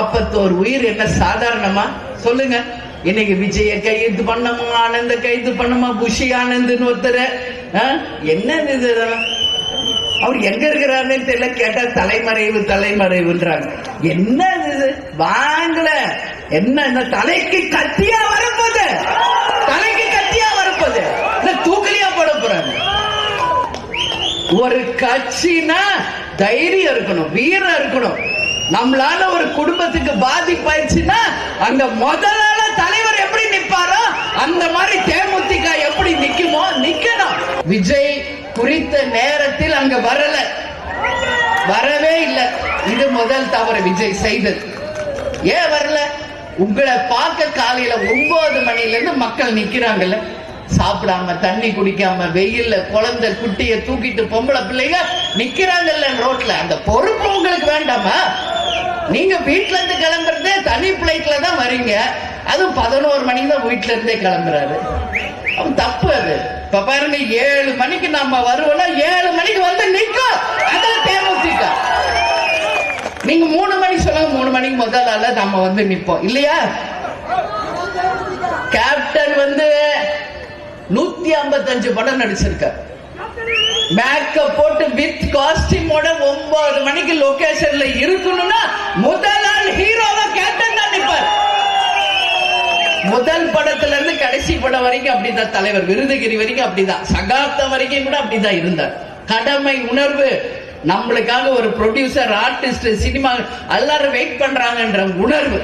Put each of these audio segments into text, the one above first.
நாற்பத்தோரு உயிர் என்ன சாதாரணமா? சொல்லுங்க. இன்னைக்கு விஜய கைது பண்ணமா ஆனந்த கைது பண்ணமா புஷி ஆனந்த்னு ஒருத்தர். என்ன என்னது இது அவர் எங்க இருக்கிறாருன்னு தெரியல. கேட்டா தலைமறைவு தலைமறைவுன்றாங்க. என்ன இது? வாங்கல. என்ன இந்த தலைக்கு கத்தியா வரப்போது தலைக்கு கத்தியா வரப்போது இந்த தூக்கலியா போட போறாங்க ஒரு கட்சினா தைரியம் இருக்கணும் வீரம் இருக்கணும். நம்மளால ஒரு குடும்பத்துக்கு பாதிப்பாயிடுச்சுன்னா அங்க முதலாள தலைவர் எப்படி நிப்பாரோ அந்த மாதிரி தேமுதிக எப்படி நிக்குமோ நிக்கணும். விஜய் குறித்த நேரத்தில் அங்க வரல. வரவே இல்லை. இது முதல் தவறு விஜய் செய்தது. ஏன் வரல? உங்களை பார்க்க காலையில ஒன்பது மணில இருந்து மக்கள் நிக்கிறாங்கல்ல. சாப்பிடாம தண்ணி குடிக்காம வெயில்ல குழந்தை குட்டிய தூக்கிட்டு பொம்பளை பிள்ளைங்க நிக்கிறாங்கல்ல ரோட்ல. அந்த பொறுப்பு உங்களுக்கு வேண்டாமா? நீங்க வீட்டுல இருந்து கிளம்புறதே தனி பிளைட்ல தான் வரீங்க அதுவும் பதினோரு மணிக்கு தான் வீட்டுல இருந்தே கிளம்புறாரு. அவன் தப்பு அது. இப்ப பாருங்க ஏழு மணிக்கு நம்ம வருவோம்னா ஏழு மணிக்கு வந்து நிற்கும் அதான் தேமுதிக நீங்க மூணு மணிக்கு சொல்லுங்க மூணு மணிக்கு முதல் ஆள நம்ம வந்து நிற்போம் இல்லையா? கேப்டன் வந்து நூத்தி ஐம்பத்தஞ்சு படம் நடிச்சிருக்கார். மேக்கப் போட்டு வித் காஸ்டியூமோட ஒன்பது மணிக்கு லொகேஷன்ல இருக்கணும்னா முதல் ஆள் ஹீரோவா கேப்டன் தான் நிப்பார் முதல் படத்துல இருந்து கடைசி படம் வரைக்கும் அப்படிதான். தலைவர் விருதுகிரி வரைக்கும் அப்படிதான். சகாப்தம் வரைக்கும் கூட அப்படிதான் இருந்தார். கடமை உணர்வு நம்மளுக்காக ஒரு ப்ரொடியூசர் ஆர்டிஸ்ட் சினிமா எல்லாரும் வெயிட் பண்றாங்கன்ற உணர்வு.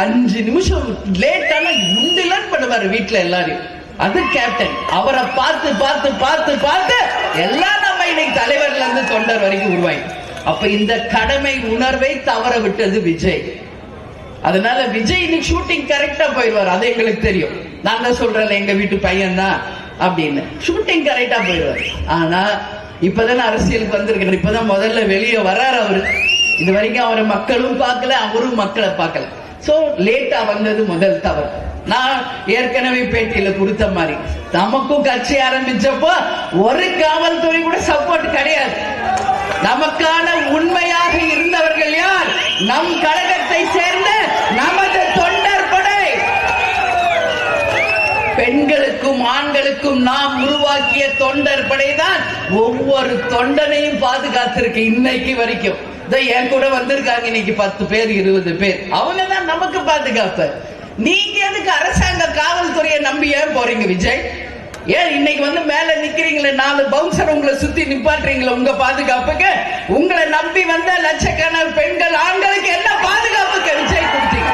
அஞ்சு நிமிஷம் லேட் ஆனா பண்ணுவார் பண்ணுவாரு வீட்டுல எல்லாரையும். அது கேப்டன் அவரை பார்த்து பார்த்து பார்த்து பார்த்து எல்லாம் நம்ம இன்னைக்கு தலைவர்ல இருந்து தொண்டர் வரைக்கும் உருவாய் அப்ப இந்த கடமை உணர்வை தவற விட்டது விஜய். அதனால விஜய் இன்னைக்கு ஷூட்டிங் கரெக்டா போயிடுவார். அது எங்களுக்கு தெரியும். நான் தான் சொல்றேன் எங்க வீட்டு பையன் தான் அப்படின்னு. ஷூட்டிங் கரெக்டா போயிடுவார். ஆனா இப்பதானே அரசியலுக்கு வந்திருக்கிறார். இப்பதான் முதல்ல வெளியே வர்றாரு அவரு. இது வரைக்கும் அவரை மக்களும் பார்க்கல அவரும் மக்களை பார்க்கல. சோ லேட்டா வந்தது முதல் தவறு. நான் ஏற்கனவே பேட்டியில கொடுத்த மாதிரி நமக்கும் கட்சி ஆரம்பிச்சப்போ ஒரு காவல்துறை கூட சப்போர்ட் கிடையாது. நமக்கான உண்மையாக இருந்தவர்கள் யார்? நம் கழகத்தை சேர்ந்த நமது தொண்டர் படை பெண்களுக்கும் ஆண்களுக்கும் நாம் உருவாக்கிய தொண்டர் படைதான். ஒவ்வொரு தொண்டனையும் பாதுகாத்திருக்கு இன்னைக்கு வரைக்கும். இதோ என் கூட வந்திருக்காங்க இன்னைக்கு பத்து பேர் இருபது பேர். அவங்க தான் நமக்கு பாதுகாப்பு. நீங்க எதுக்கு அரசாங்க காவல்துறையை நம்பி ஏன் போறீங்க விஜய்? ஏன் இன்னைக்கு வந்து மேல நிக்கிறீங்களே நாலு பவுன்சர் உங்களை சுத்தி நிப்பாட்டுறீங்களே உங்க பாதுகாப்புக்கு? உங்களை நம்பி வந்த லட்சக்கணக்கான பெண்கள் ஆண்களுக்கு என்ன பாதுகாப்புக்கு விஜய் கொடுத்தீங்க?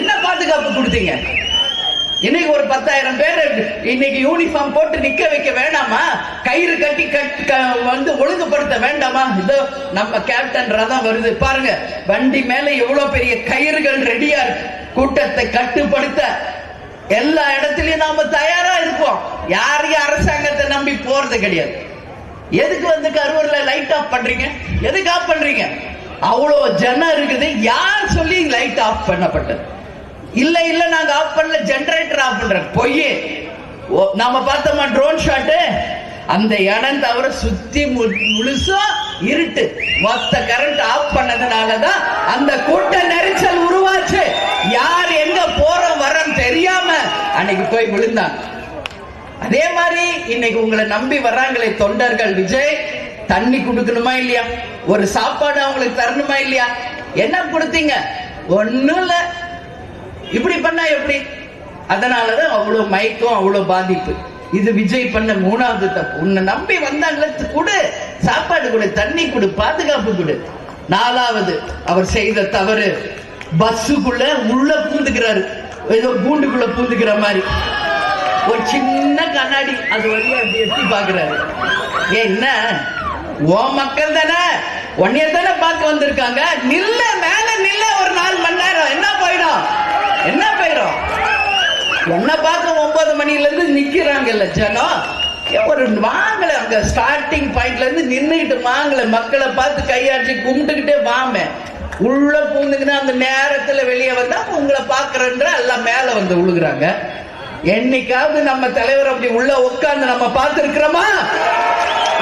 என்ன பாதுகாப்பு கொடுத்தீங்க? இன்னைக்கு ஒரு பத்தாயிரம் பேர் இன்னைக்கு யூனிஃபார்ம் போட்டு நிக்க வைக்க வேண்டாமா கயிறு கட்டி கட் க- வந்து ஒழுங்குபடுத்த வேண்டாமா? இதோ நம்ம கேப்டன் ரதம் வருது. பாருங்க வண்டி மேல எவ்வளவு பெரிய கயிறுகள் ரெடியா இருக்கு. கூட்டத்தை கட்டுப்படுத்த எல்லா இடத்துலயும் நாம தயாரா இருப்போம். யாரையும் அரசாங்கத்தை நம்பி போறது கிடையாது. எதுக்கு வந்து கரூர்ல லைட் ஆஃப் பண்றீங்க? எதுக்கு ஆஃப் பண்றீங்க? அவ்வளோ ஜனம் இருக்குது. யார் சொல்லி லைட் ஆஃப் பண்ணப்பட்டது? இல்ல இல்ல நாங்க ஆஃப் பண்ணல ஜெனரேட்டர் ஆஃப் பண்றோம். பொய் ஓ, நாம பார்த்தோமா ட்ரோன் ஷாட்டு அந்த இடம் தவிர சுத்தி மு- முழுசும் இருட்டு. மொத்த கரண்ட் ஆஃப் பண்ணதுனாலதான் அந்த கூட்ட நெரிசல் உருவாச்சு. யார் எங்க போறோம் வரோம் தெரியாம அன்னைக்கு போய் விழுந்தான். அதே மாதிரி இன்னைக்கு உங்களை நம்பி வர்றாங்களே தொண்டர்கள் விஜய் தண்ணி கொடுக்கணுமா இல்லையா? ஒரு சாப்பாடு அவங்களுக்கு தரணுமா இல்லையா? என்ன கொடுத்தீங்க? ஒண்ணும் இல்லை. இப்படி பண்ணா எப்படி? அதனாலதான் அவ்வளவு மயக்கம் அவ்வளவு பாதிப்பு. இது விஜய் பண்ண மூணாவது தப்பு. உன்னை நம்பி வந்தாங்களே கொடு சாப்பாடு கொடு தண்ணி கொடு பாதுகாப்பு கொடு. நாலாவது அவர் செய்த தவறு. பஸ்ஸுக்குள்ள உள்ள பூந்துக்கிறாரு. ஏதோ கூண்டுக்குள்ள பூந்துக்கிற மாதிரி. ஒரு சின்ன கண்ணாடி அது வழியா எட்டி பாக்குறாரு என்ன? ஓ மக்கள் தானே? ஒன்னைய தானே பார்க்க வந்திருக்காங்க? நில்ல ஒரு நாலு மணி நேரம் என்ன போயிடும் என்ன போயிடும் உன்னை பார்க்க ஒன்பது மணில இருந்து நிக்கிறாங்கல்ல ஜனம் ஒரு வாங்கல அங்க ஸ்டார்டிங் பாயிண்ட்ல இருந்து வாங்கலை வாங்கல மக்களை பார்த்து கையாட்டி கும்பிட்டுக்கிட்டே வாமே. உள்ள பூந்துக்கிட்டு அந்த நேரத்துல வெளியே வந்தா உங்களை பாக்குறன்ற எல்லாம் மேல வந்து விழுகுறாங்க என்னைக்காவது நம்ம தலைவர் அப்படி உள்ள உட்கார்ந்து நம்ம பார்த்துருக்கிறோமா?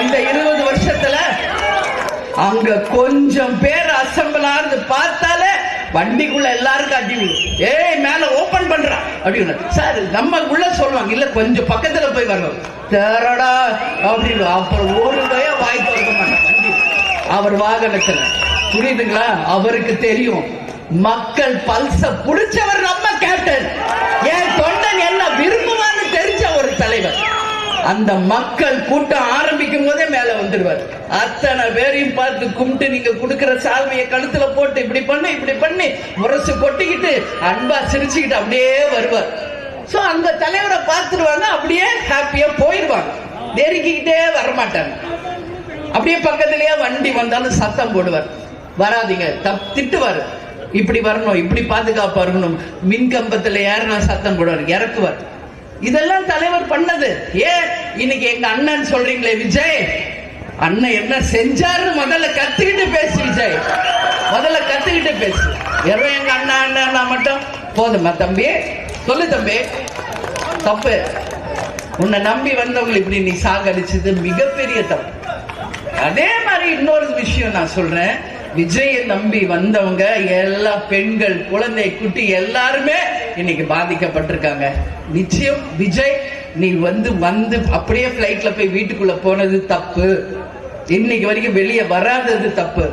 இந்த இருபது வருஷத்துல அங்க கொஞ்சம் பேர் அசம்பிள் ஆனது பார்த்தாலே வண்டிக்குள்ள எல்லாருக்கும் காட்டி ஏய் மேல ஓபன் அப்படின்னு சார் நம்ம உள்ள சொல்லுவாங்க இல்ல கொஞ்சம் பக்கத்துல போய் வரணும். தேரடா அப்படின்னு அப்புறம் ஒரு பய வாய் திறக்க மாட்டாங்க அவர் வாகனத்தில். புரியுதுங்களா? அவருக்கு தெரியும். மக்கள் பல்ச புடிச்சவர் நம்ம கேப்டன். என் தொண்டன் என்ன விரும்புவான்னு தெரிஞ்ச ஒரு தலைவர். அந்த மக்கள் கூட்டம் ஆரம்பிக்கும் போதே மேல வந்துடுவார் அத்தனை பேரையும் பார்த்து கும்பிட்டு நீங்க கொடுக்கிற சால்வையை கழுத்துல போட்டு இப்படி பண்ணு இப்படி பண்ணி முரசு கொட்டிக்கிட்டு அன்பா சிரிச்சுக்கிட்டு அப்படியே வருவார். சோ அந்த தலைவரை பார்த்துருவாங்க அப்படியே ஹாப்பியா போயிடுவாங்க நெருக்கிக்கிட்டே வரமாட்டாங்க. அப்படியே பக்கத்திலேயே வண்டி வந்தாலும் சத்தம் போடுவார். வராதீங்க தப் திட்டுவார். இப்படி வரணும் இப்படி பாதுகாப்பா இருக்கணும். மின் கம்பத்துல ஏறினா சத்தம் போடுவார் இறக்குவார். இதெல்லாம் தலைவர் பண்ணது. ஏன்? இன்னைக்கு எங்க அண்ணன் சொல்றீங்களே விஜய்? அண்ணன் என்ன செஞ்சாருன்னு முதல்ல கத்துக்கிட்டு பேசு விஜய். முதல்ல கத்துக்கிட்டு பேசு. வெறும் எங்க அண்ணா அண்ணா மட்டும். போதுமா தம்பி? சொல்லு தம்பி. தப்பு. உன்னை நம்பி வந்தவங்களை இப்படி நீ சாகடிச்சது மிகப்பெரிய தப்பு. அதே மாதிரி இன்னொரு விஷயம் நான் சொல்றேன். விஜயை நம்பி வந்தவங்க எல்லா பெண்கள் குழந்தை குட்டி எல்லாருமே இன்னைக்கு பாதிக்கப்பட்டிருக்காங்க. நிச்சயம் விஜய் நீ வந்து வந்து அப்படியே பிளைட்ல போய் வீட்டுக்குள்ள போனது தப்பு. இன்னைக்கு வரைக்கும் வெளியே வராதது தப்பு.